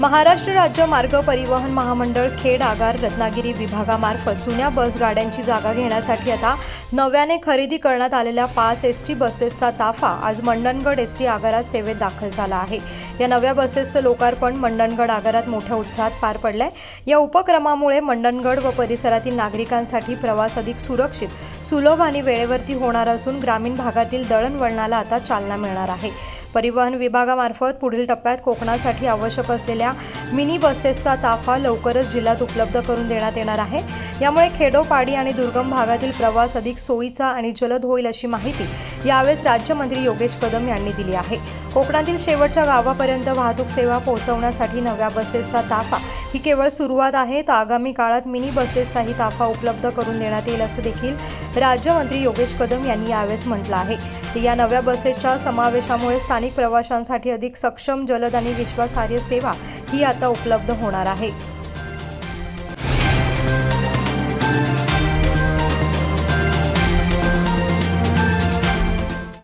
महाराष्ट्र राज्य मार्ग परिवहन महामंडळ खेड आगार रत्नागिरी विभागामार्फत जुन्या बस गाड्यांची जागा घेण्यासाठी आता नव्याने खरेदी करण्यात आलेल्या पाच एस टी बसेसचा ताफा आज मंडणगड एस टी आगारात सेवेत दाखल झाला आहे. या नव्या बसेसचं लोकार्पण मंडणगड आगारात मोठ्या उत्साहात पार पडलंय. या उपक्रमामुळे मंडणगड व परिसरातील नागरिकांसाठी प्रवास अधिक सुरक्षित सुलभ आणि वेळेवरती होणार असून ग्रामीण भागातील दळणवळणाला आता चालना मिळणार आहे. परिवहन विभागामार्फत पुढील टप्प्यात कोकणासाठी आवश्यक असलेल्या मिनी बसेसचा ताफा लवकरच जिल्ह्यात उपलब्ध करून देण्यात येणार आहे. यामुळे खेडोपाडी आणि दुर्गम भागातील प्रवास अधिक सोयीचा आणि जलद होईल अशी माहिती यावेळेस राज्यमंत्री योगेश कदम यांनी दिली आहे. कोकणातील शेवटच्या गावापर्यंत वाहतूक सेवा पोहोचवण्यासाठी नव्या बसेसचा ताफा ही केवळ सुरुवात आहे तर आगामी काळात मिनी बसेसचाही ताफा उपलब्ध करून देण्यात येईल असं देखील राज्यमंत्री योगेश कदम यांनी यावेळेस म्हटलं आहे. या नव्या बसेसच्या समावेशामुळे स्थानिक स्थानिक प्रवाशांसाठी अधिक सक्षम जलद आणि विश्वासार्ह सेवा ही आता उपलब्ध होणार आहे.